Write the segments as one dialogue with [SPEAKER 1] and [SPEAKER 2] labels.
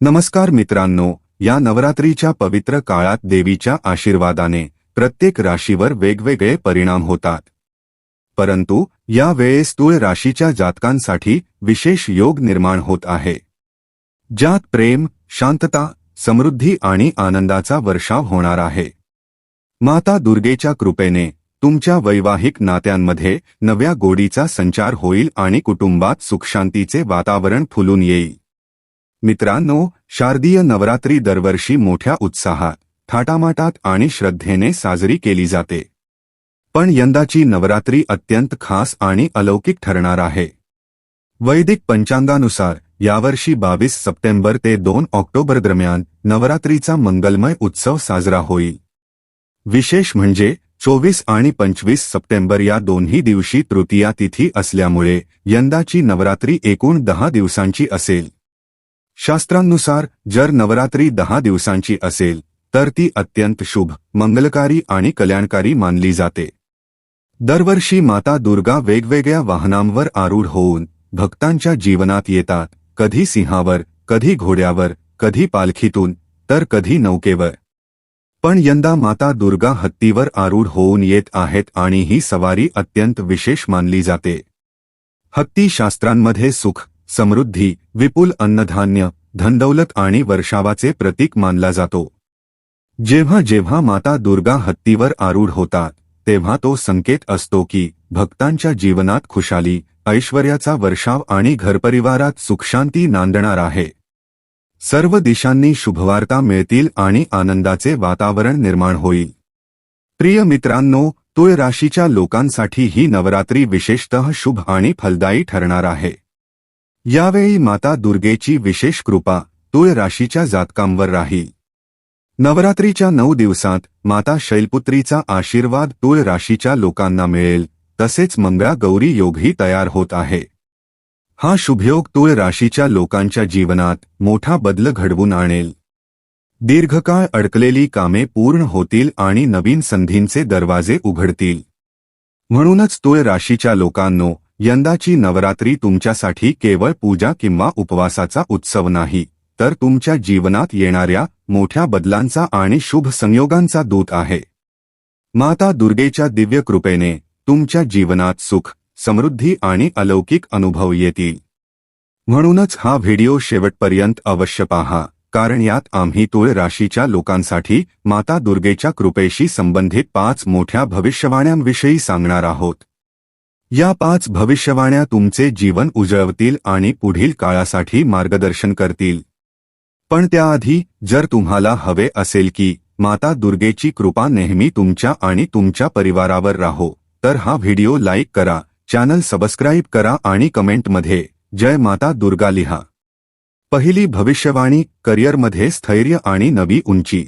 [SPEAKER 1] नमस्कार मित्रांनो या नवरात्रीच्या पवित्र काळात देवीच्या आशीर्वादाने प्रत्येक राशीवर वेगवेगळे परिणाम होतात. परंतु या वेळेस तुळ राशीच्या जातकांसाठी विशेष योग निर्माण होत आहे. ज्यात प्रेम शांतता समृद्धी आणि आनंदाचा वर्षाव होणार आहे. माता दुर्गेच्या कृपेने तुमच्या वैवाहिक नात्यांमध्ये नव्या गोडीचा संचार होईल आणि कुटुंबात सुखशांतीचे वातावरण फुलून येईल. मित्रांनो शारदीय नवरात्री दरवर्षी मोठ्या उत्साहात थाटामाटात आणि श्रद्धेने साजरी केली जाते. पण यंदाची नवरात्री अत्यंत खास आणि अलौकिक ठरणार आहे. वैदिक पंचांगानुसार यावर्षी बावीस सप्टेंबर ते दोन ऑक्टोबर दरम्यान नवरात्रीचा मंगलमय उत्सव साजरा होईल. विशेष म्हणजे चोवीस आणि पंचवीस सप्टेंबर या दोन्ही दिवशी तृतीया तिथी असल्यामुळे यंदाची नवरात्री एकूण दहा दिवसांची असेल. शास्त्रांनुसार जर नवरात्री दहा दिवसांची असेल तर ती अत्यंत शुभ मंगलकारी आणि कल्याणकारी मानली जाते. दरवर्षी माता दुर्गा वेगवेगळ्या वाहनांवर आरूढ होऊन भक्तांच्या जीवनात येतात कधी सिंहावर कधी घोड्यावर कधी पालखीतून तर कधी नौकेवर. पण यंदा माता दुर्गा हत्तीवर आरूढ होऊन येत आहेत आणि ही सवारी अत्यंत विशेष मानली जाते. हत्ती शास्त्रांमध्ये सुख समृद्धी विपुल अन्नधान्य धनदौलत आणि वर्षावाचे प्रतीक मानला जातो. जेव्हा जेव्हा माता दुर्गा हत्तीवर आरूढ होतात तेव्हा तो संकेत असतो की भक्तांच्या जीवनात खुशाली ऐश्वर्याचा वर्षाव आणि घरपरिवारात सुखशांती नांदणार आहे. सर्व दिशांनी शुभवार्ता मिळतील आणि आनंदाचे वातावरण निर्माण होईल. प्रिय मित्रांनो तुळ राशीच्या लोकांसाठी ही नवरात्री विशेषतः शुभ आणि फलदायी ठरणार आहे. यावेळी माता दुर्गेची विशेष कृपा तुळ राशीच्या जातकांवर राहील नवरात्रीच्या नऊ दिवसांत माता शैलपुत्रीचा आशीर्वाद तुळ राशीच्या लोकांना मिळेल तसेच मंगळा गौरी योगही तयार होत आहे. हा शुभयोग तुळ राशीच्या लोकांच्या जीवनात मोठा बदल घडवून आणेल. दीर्घकाळ अडकलेली कामे पूर्ण होतील आणि नवीन संधींचे दरवाजे उघडतील. म्हणूनच तुळ राशीच्या लोकांनो यंदाची नवरात्री तुमच्यासाठी केवळ पूजा किंवा उपवासाचा उत्सव नाही तर तुमच्या जीवनात येणाऱ्या मोठ्या बदलांचा आणि शुभ संयोगांचा दूत आहे. माता दुर्गेच्या दिव्य कृपेने तुमच्या जीवनात सुख समृद्धी आणि अलौकिक अनुभव येतील. म्हणूनच हा व्हिडिओ शेवटपर्यंत अवश्य पहा कारण यात आम्ही तुळ राशीच्या लोकांसाठी माता दुर्गेच्या कृपेशी संबंधित पाच मोठ्या भविष्यवाण्यांविषयी सांगणार आहोत. या पाच भविष्यवाण्या तुमचे जीवन उजळवतील आणि पुढील काळासाठी मार्गदर्शन करतील. पण त्याआधी जर तुम्हाला हवे असेल की माता दुर्गेची कृपा नेहमी तुमच्या आणि तुमच्या परिवारावर राहो तर हा व्हिडिओ लाईक करा चॅनल सबस्क्राईब करा आणि कमेंटमध्ये जय माता दुर्गा लिहा. पहिली भविष्यवाणी करिअरमध्ये स्थैर्य आणि नवी उंची.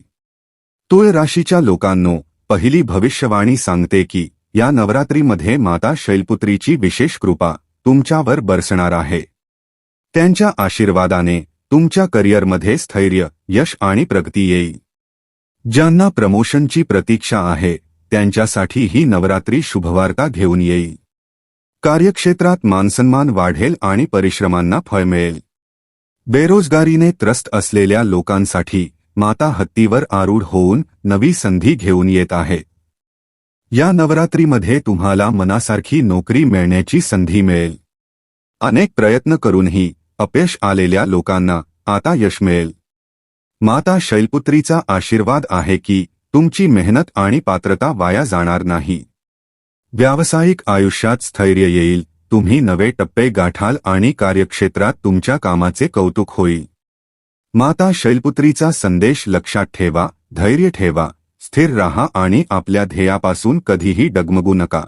[SPEAKER 1] तुळ राशीच्या लोकांनो पहिली भविष्यवाणी सांगते की या नवरात्रीमध्ये माता शैलपुत्रीची विशेष कृपा तुमच्यावर बरसणार आहे. त्यांच्या आशीर्वादाने तुमच्या करिअरमध्ये स्थैर्य, यश आणि प्रगती येईल. ज्यांना प्रमोशनची प्रतीक्षा त्यांच्यासाठी ही नवरात्री शुभवार्ता घेऊन येईल. कार्यक्षेत्रात मानसन्मान वाढेल आणि परिश्रमांना फळ मिळेल. बेरोजगारीने त्रस्त असलेल्या माता हत्तीवर आरूढ नवी संधी घेऊन येत आहे. या नवरात्रीमध्ये तुम्हाला मनासारखी नोकरी मिळण्याची संधी मिळेल. अनेक प्रयत्न करूनही अपयश आलेल्या लोकांना आता यश मिळेल. माता शैलपुत्रीचा आशीर्वाद आहे की तुमची मेहनत आणि पात्रता वाया जाणार नाही. व्यावसायिक आयुष्यात स्थैर्य येईल तुम्ही नवे टप्पे गाठाल आणि कार्यक्षेत्रात तुमच्या कामाचे कौतुक होईल. माता शैलपुत्रीचा संदेश लक्षात ठेवा धैर्य ठेवा स्थिर राहा आणि आपल्या ध्येयापासून कधीही डगमगू नका.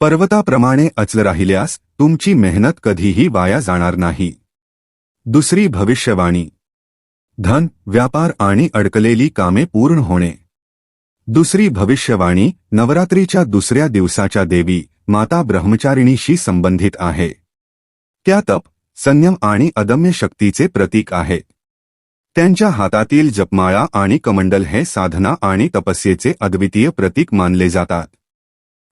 [SPEAKER 1] पर्वताप्रमाणे अचल राहिल्यास तुमची मेहनत कधीही वाया जाणार नाही. दुसरी भविष्यवाणी. धन व्यापार आणि अडकलेली कामे पूर्ण होणे. दुसरी भविष्यवाणी नवरात्रीच्या दुसऱ्या दिवसाच्या देवी माता ब्रह्मचारिणीशी संबंधित आहे. त्या तप संयम आणि अदम्य शक्तीचे प्रतीक आहेत त्यांच्या हातातील जपमाळा आणि कमंडल हे साधना आणि तपस्येचे अद्वितीय प्रतीक मानले जातात.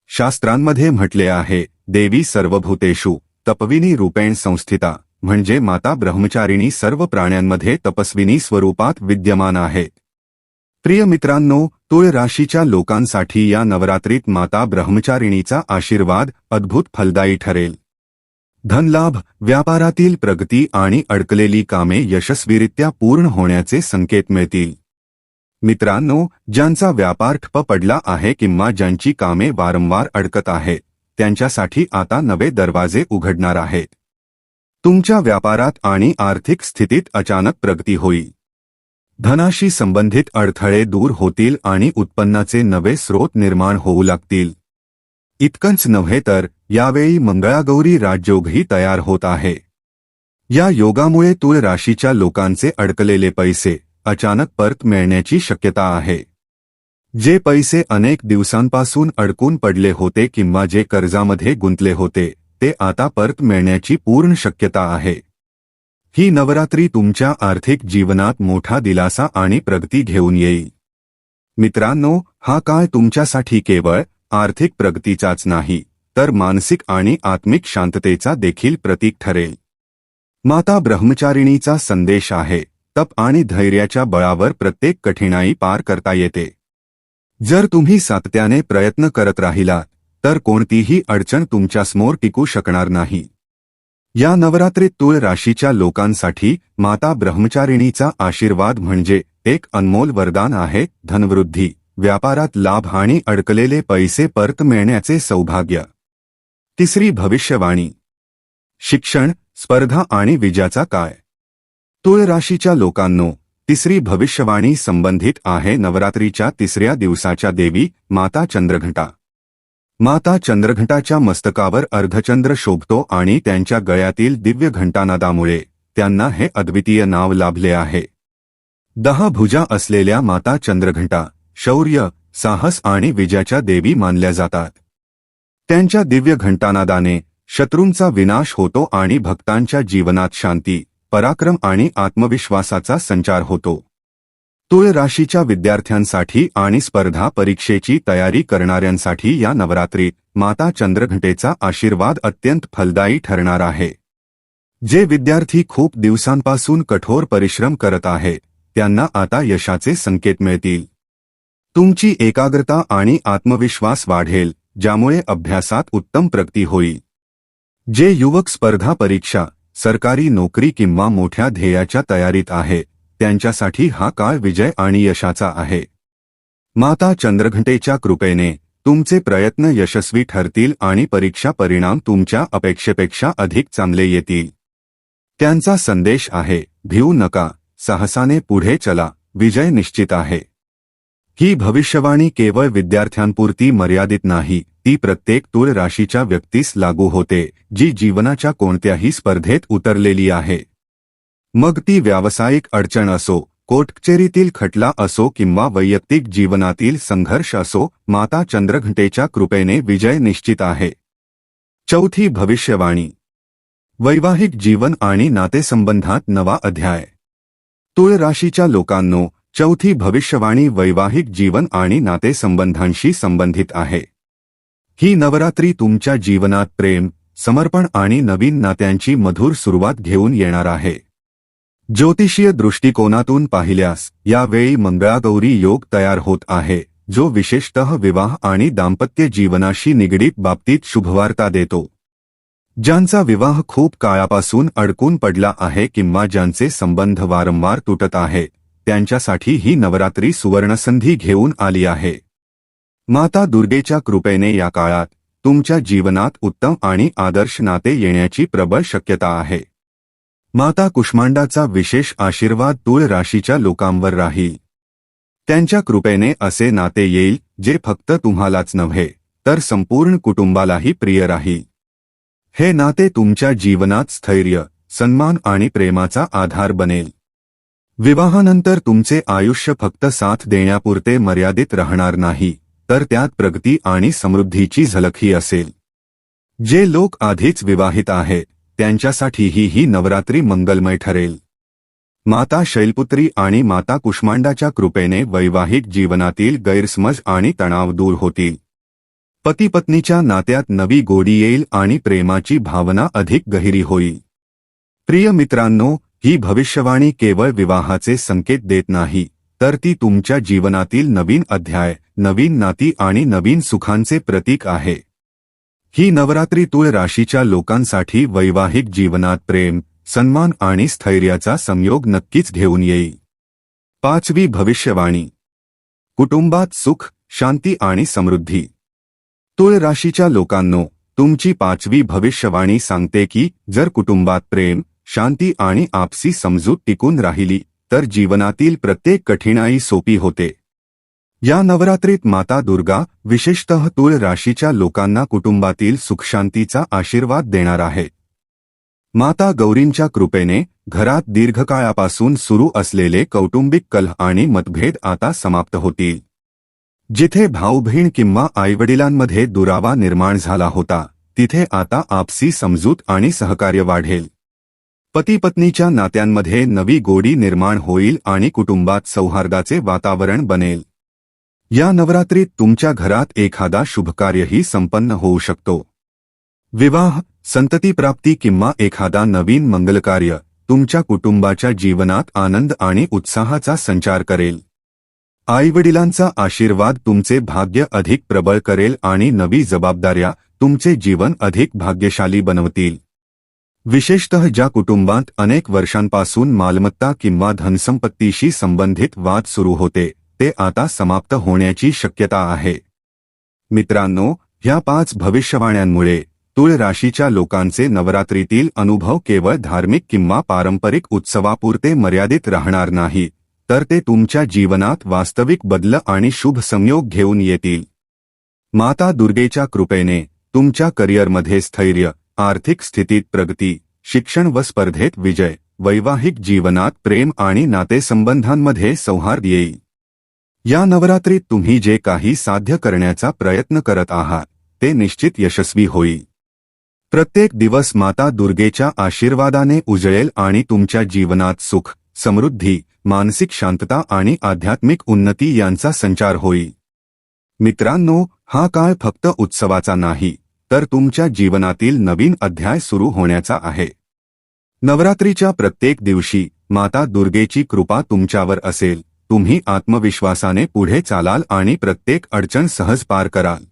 [SPEAKER 1] शास्त्रांमध्ये म्हटले आहे देवी सर्वभूतेषु तपविनी रूपेण संस्थिता म्हणजे माता ब्रह्मचारिणी सर्व प्राण्यांमध्ये तपस्विनी स्वरूपात विद्यमान आहे. प्रिय मित्रांनो तुळ राशीच्या लोकांसाठी या नवरात्रीत माता ब्रह्मचारिणीचा आशीर्वाद अद्भुत फलदायी ठरेल. धनलाभ व्यापारातील प्रगती आणि अडकलेली कामे यशस्वीरित्या पूर्ण होण्याचे संकेत मिळतील. मित्रांनो ज्यांचा व्यापार ठप्प पडला आहे किंवा ज्यांची कामे वारंवार अडकत आहेत त्यांच्यासाठी आता नवे दरवाजे उघडणार आहेत. तुमच्या व्यापारात आणि आर्थिक स्थितीत अचानक प्रगती होईल. धनाशी संबंधित अडथळे दूर होतील आणि उत्पन्नाचे नवे स्रोत निर्माण होऊ लागतील. इतकंच नव्हे तर यावेळी मंगळागौरी राजयोगही तयार होत आहे. या योगामुळे तुळ राशीच्या लोकांचे अडकलेले पैसे अचानक परत मिळण्याची शक्यता आहे. जे पैसे अनेक दिवसांपासून अडकून पडले होते किंवा जे कर्जामध्ये गुंतले होते ते आता परत मिळण्याची पूर्ण शक्यता आहे. ही नवरात्री तुमच्या आर्थिक जीवनात मोठा दिलासा आणि प्रगती घेऊन येईल. मित्रांनो हा काळ तुमच्यासाठी केवळ आर्थिक प्रगतीचाच नाही तर मानसिक आणि आत्मिक शांततेचा देखील प्रतीक ठरेल. माता ब्रह्मचारिणीचा संदेश आहे तप आणि धैर्याच्या बळावर प्रत्येक कठीणाई पार करता येते. जर तुम्ही सातत्याने प्रयत्न करत राहिलात तर कोणतीही अडचण तुमच्यासमोर टिकू शकणार नाही. या नवरात्रीत तुळ राशीच्या लोकांसाठी माता ब्रह्मचारिणीचा आशीर्वाद म्हणजे एक अनमोल वरदान आहे धनवृद्धी व्यापारात लाभ आणि अडकलेले पैसे परत मिळण्याचे सौभाग्य. तिसरी भविष्यवाणी. शिक्षण स्पर्धा आणि विजाचा काय तुळ राशीच्या लोकांनो तिसरी भविष्यवाणी संबंधित आहे नवरात्रीच्या तिसऱ्या दिवसाच्या देवी माता चंद्रघंटा. माता चंद्रघंटाच्या मस्तकावर अर्धचंद्र शोभतो आणि त्यांच्या गळ्यातील दिव्य घंटानादामुळे त्यांना हे अद्वितीय नाव लाभले आहे. दहा भुजा असलेल्या माता चंद्रघंटा शौर्य साहस आणि विजयाच्या देवी मानल्या जातात. त्यांच्या दिव्य घंटानादाने शत्रूंचा विनाश होतो आणि भक्तांच्या जीवनात शांती पराक्रम आणि आत्मविश्वासाचा संचार होतो. तुळ राशीच्या विद्यार्थ्यांसाठी आणि स्पर्धा परीक्षेची तयारी करणाऱ्यांसाठी या नवरात्रीत माता चंद्रघंटेचा आशीर्वाद अत्यंत फलदायी ठरणार आहे. जे विद्यार्थी खूप दिवसांपासून कठोर परिश्रम करत आहे त्यांना आता यशाचे संकेत मिळतील. तुमची एकाग्रता आणि आत्मविश्वास वाढेल ज्यामुळे अभ्यासात उत्तम प्रगती होईल. जे युवक स्पर्धा परीक्षा सरकारी नोकरी किंवा मोठ्या ध्येयाच्या तयारीत आहे त्यांच्यासाठी हा काळ विजय आणि यशाचा आहे. माता चंद्रघंटेच्या कृपेने तुमचे प्रयत्न यशस्वी ठरतील आणि परीक्षा परिणाम तुमच्या अपेक्षेपेक्षा अधिक चांगले येतील. त्यांचा संदेश आहे भिऊ नका साहसाने पुढे चला विजय निश्चित आहे. ही भविष्यवाणी केवळ विद्यार्थ्यांपुरती मर्यादित नाही ती प्रत्येक तुळ राशीच्या व्यक्तीस लागू होते जी जीवनाच्या कोणत्याही स्पर्धेत उतरलेली आहे. मग ती व्यावसायिक अडचण असो कोटकचेरीतील खटला असो किंवा वैयक्तिक जीवनातील संघर्ष असो माता चंद्रघंटेच्या कृपेने विजय निश्चित आहे. चौथी भविष्यवाणी. वैवाहिक जीवन आणि नातेसंबंधात नवा अध्याय. तुळ राशीच्या लोकांनो चौथी भविष्यवाणी वैवाहिक जीवन आणि नातेसंबंधांशी संबंधित आहे. ही नवरात्री तुमच्या जीवनात प्रेम समर्पण आणि नवीन नात्यांची मधुर सुरुवात घेऊन येणार आहे. ज्योतिषीय दृष्टिकोनातून पाहिल्यास यावेळी मंगळागौरी योग तयार होत आहे जो विशेषतः विवाह आणि दाम्पत्य जीवनाशी निगडीत बाबतीत शुभवार्ता देतो. ज्यांचा विवाह खूप काळापासून अडकून पडला आहे किंवा ज्यांचे संबंध वारंवार तुटत आहे त्यांच्यासाठी ही नवरात्री सुवर्णसंधी घेऊन आली आहे. माता दुर्गेच्या कृपेने या काळात तुमच्या जीवनात उत्तम आणि आदर्श नाते येण्याची प्रबळ शक्यता आहे. माता कुष्मांडाचा विशेष आशीर्वाद तुळ राशीच्या लोकांवर राहील त्यांच्या कृपेने असे नाते येईल जे फक्त तुम्हालाच नव्हे तर संपूर्ण कुटुंबालाही प्रिय राहील हे नाते तुमच्या जीवनात स्थैर्य सन्मान आणि प्रेमाचा आधार बनेल. विवाहानंतर तुमचे आयुष्य फक्त साथ देण्यापुरते मर्यादित राहणार नाही तर त्यात प्रगती आणि समृद्धीची झलकही असेल. जे लोक आधीच विवाहित आहेत त्यांच्यासाठीही ही नवरात्री मंगलमय ठरेल. माता शैलपुत्री आणि माता कुष्मांडाच्या कृपेने वैवाहिक जीवनातील गैरसमज आणि तणाव दूर होतील. पती पत्नीच्या नात्यात नवी गोडी येईल आणि प्रेमाची भावना अधिक गहिरी होईल. प्रिय मित्रांनो ही भविष्यवाणी केवळ विवाहाचे संकेत देत नाही तर ती तुमच्या जीवनातील नवीन अध्याय नवीन नाती आणि नवीन सुखांचे प्रतीक आहे. ही नवरात्री तुळ राशीच्या लोकांसाठी वैवाहिक जीवनात प्रेम सन्मान आणि स्थैर्याचा संयोग नक्कीच घेऊन येईल. पाचवी भविष्यवाणी. कुटुंबात सुख शांती आणि समृद्धी. तुळ राशीच्या लोकांनो तुमची पाचवी भविष्यवाणी सांगते की जर कुटुंबात प्रेम शांती आणि आपसी समजूत टिकून राहिली तर जीवनातील प्रत्येक कठीणाई सोपी होते. या नवरात्रीत माता दुर्गा विशेषतः तुळ राशीच्या लोकांना कुटुंबातील सुखशांतीचा आशीर्वाद देणार आहे. माता गौरींच्या कृपेने घरात दीर्घकाळापासून सुरू असलेले कौटुंबिक कलह आणि मतभेद आता समाप्त होतील. जिथे भाऊबहीण किंवा आईवडिलांमध्ये दुरावा निर्माण झाला होता तिथे आता आपसी समजूत आणि सहकार्य वाढेल. पती पत्नीच्या नात्यांमध्ये नवी गोडी निर्माण होईल आणि कुटुंबात सौहार्दाचे वातावरण बनेल. या नवरात्रीत तुमच्या घरात एखादा शुभकार्यही संपन्न होऊ शकतो. विवाह संततीप्राप्ती किंवा एखादा नवीन मंगलकार्य तुमच्या कुटुंबाच्या जीवनात आनंद आणि उत्साहाचा संचार करेल. आईवडिलांचा आशीर्वाद तुमचे भाग्य अधिक प्रबळ करेल आणि नवी जबाबदाऱ्या तुमचे जीवन अधिक भाग्यशाली बनवतील. विशेषतः ज्या कुटुंबात अनेक वर्षांपासून मालमत्ता किंवा धनसंपत्तीशी संबंधित वाद सुरू होते ते आता समाप्त होण्याची शक्यता आहे. मित्रांनो ह्या पाच भविष्यवाण्यांमुळे तुळ राशीच्या लोकांचे नवरात्रीतील अनुभव केवळ धार्मिक किंवा पारंपरिक उत्सवापुरते मर्यादित राहणार नाही तर ते तुमच्या जीवनात वास्तविक बदल आणि शुभ संयोग घेऊन येतील. माता दुर्गेच्या कृपेने तुमच्या करिअरमध्ये स्थैर्य आर्थिक स्थितीत प्रगती शिक्षण व स्पर्धेत विजय वैवाहिक जीवनात प्रेम आणि नातेसंबंधांमध्ये सौहार्द येईल. या नवरात्रीत तुम्ही जे काही साध्य करण्याचा प्रयत्न करत आहात ते निश्चित यशस्वी होईल. प्रत्येक दिवस माता दुर्गेच्या आशीर्वादाने उजळेल आणि तुमच्या जीवनात सुख समृद्धी मानसिक शांतता आणि आध्यात्मिक उन्नती यांचा संचार होईल. मित्रांनो हा काळ फक्त उत्सवाचा नाही तर तुमच्या जीवनातील नवीन अध्याय सुरू होण्याचा आहे. नवरात्रीच्या प्रत्येक दिवशी माता दुर्गेची कृपा तुमच्यावर असेल. तुम्ही आत्मविश्वासाने पुढे चालाल आणि प्रत्येक अडचण सहज पार कराल.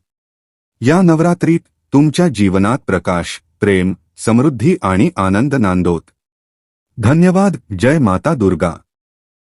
[SPEAKER 1] या नवरात्रीत तुमच्या जीवनात प्रकाश प्रेम समृद्धी आणि आनंद नांदोत. धन्यवाद. जय माता दुर्गा.